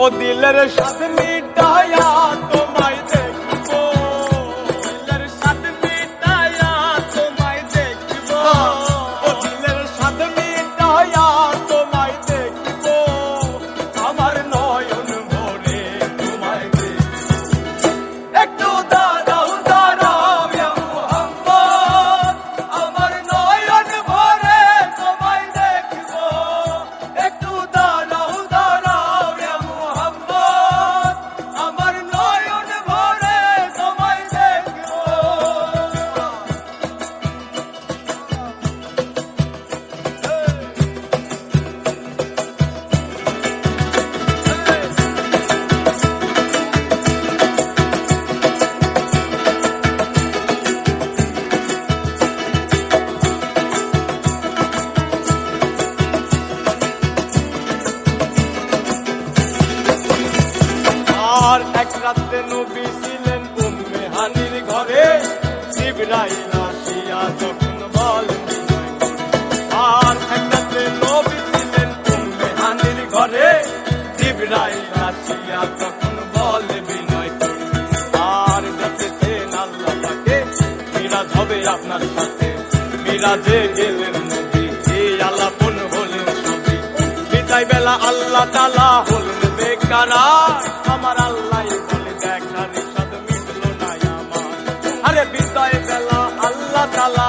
ও দিলের সাথে মিটায়া তোমায় মিরাজ হবে আপনার সাথে। মিলাদে গেলেন নবী, এই হলেন সবই। বিদায় বেলা আল্লাহ তালা হলেন বেকারা, আমার আল্লাহ বলে দেখার মিটল আমার। আরে বিদায় বেলা আল্লাহ তালা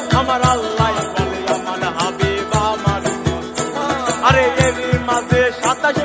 মাঝে সাতাশ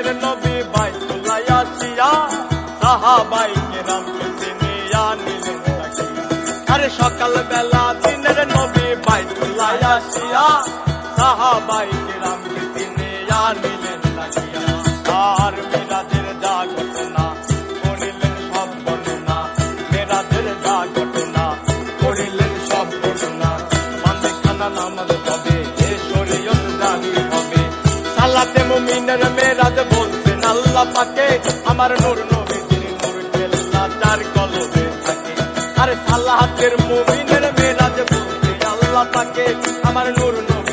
দিনের নবী বাই তোলাইয়া ছিয়া সাহাবাই কেরামকে চিনিয়া নিলেন। আরে সকাল বেলা দিনের নবী বাই তোলাইয়া ছিয়া সাহাবাই কেরামকে চিনিয়া নিলেন আল্লাহ থাকে আমার নূর নবীজির নূর কেল্লা তার কলবে থাকে। আরে সালাহাতের মুমিনের মেরাজ বলতে আল্লাহ থাকে আমার নূর নবী